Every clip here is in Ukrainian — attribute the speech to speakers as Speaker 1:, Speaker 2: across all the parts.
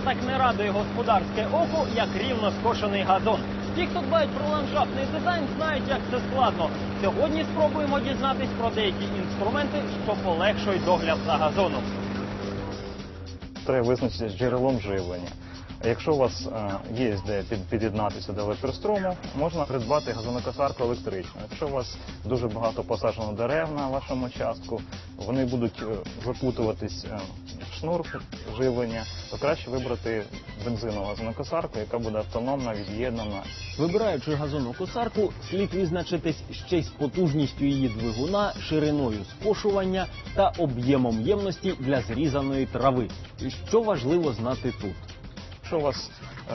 Speaker 1: так не радує господарське око, як рівно скошений газон. Ті, хто дбають про ландшафтний дизайн, знають, як це складно. Сьогодні спробуємо дізнатись про деякі інструменти, що полегшують догляд за газоном.
Speaker 2: Треба визначитися з джерелом живлення. Якщо у вас е, є де під'єднатися до електроструму, можна придбати газонокосарку електричну. Якщо у вас дуже багато посаджено дерев на вашому частку, вони будуть е, випутуватись е, шнур живлення, то краще вибрати бензинову газонокосарку, яка буде автономна, від'єднана.
Speaker 1: Вибираючи газонокосарку, слід визначитись ще й з потужністю її двигуна, шириною скошування та об'ємом ємності для зрізаної трави. І що важливо знати тут.
Speaker 2: Якщо у вас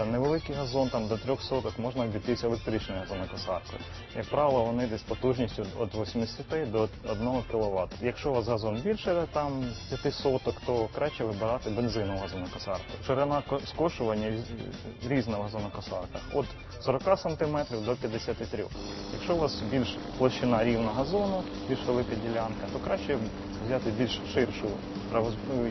Speaker 2: невеликий газон, там до трьох соток, можна обійтися електричною газонокосаркою. Як правило, вони десь потужністю від 80 до 1 кВт. Якщо у вас газон більше там 5 соток, то краще вибирати бензинову газонокосарку. Ширина скошування різ- різна в газонокосарках від 40 см до 53 Якщо у вас більш площина рівна газону, більш велика ділянка, то краще взяти більш ширшу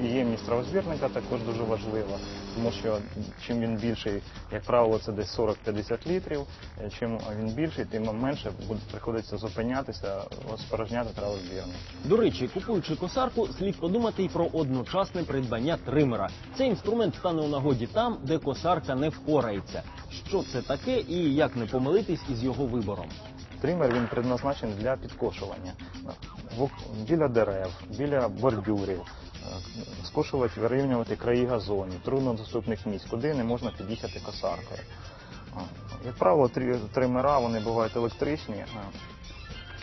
Speaker 2: ємність травозбірника також дуже важлива, тому що чим він більший, як правило, це десь 40-50 літрів. е, Чим він більший, тим менше буде приходиться зупинятися, спорожняти травозбірник.
Speaker 1: До речі, купуючи косарку, слід подумати й про одночасне придбання тримера. Цей інструмент стане у нагоді там, де косарка не впорається. Що це таке і як не помилитись із його вибором?
Speaker 2: Тример він предназначений для підкошування біля дерев, біля бордюрів. Скошувати, вирівнювати краї газонів, труднодоступних місць, куди не можна під'їхати косаркою. Як правило, тримера вони бувають електричні,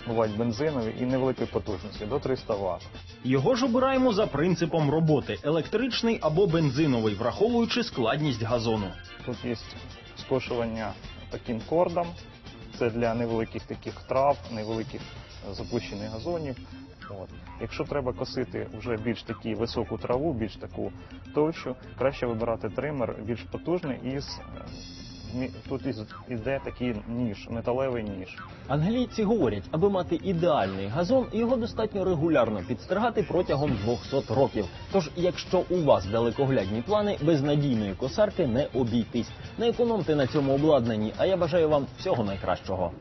Speaker 2: бувають бензинові і невеликої потужності до 300 Вт.
Speaker 1: Його ж обираємо за принципом роботи: електричний або бензиновий, враховуючи складність газону.
Speaker 2: Тут є скошування таким кордом. Це для невеликих таких трав, невеликих е, запущених газонів. От. Якщо треба косити вже більш такі високу траву, більш таку товщу, краще вибирати тример більш потужний із е, тут іде такий ніж, металевий ніж.
Speaker 1: Англійці говорять, аби мати ідеальний газон, його достатньо регулярно підстригати протягом 200 років. Тож, якщо у вас далекоглядні плани, без надійної косарки не обійтись. Не економте на цьому обладнанні, а я бажаю вам всього найкращого.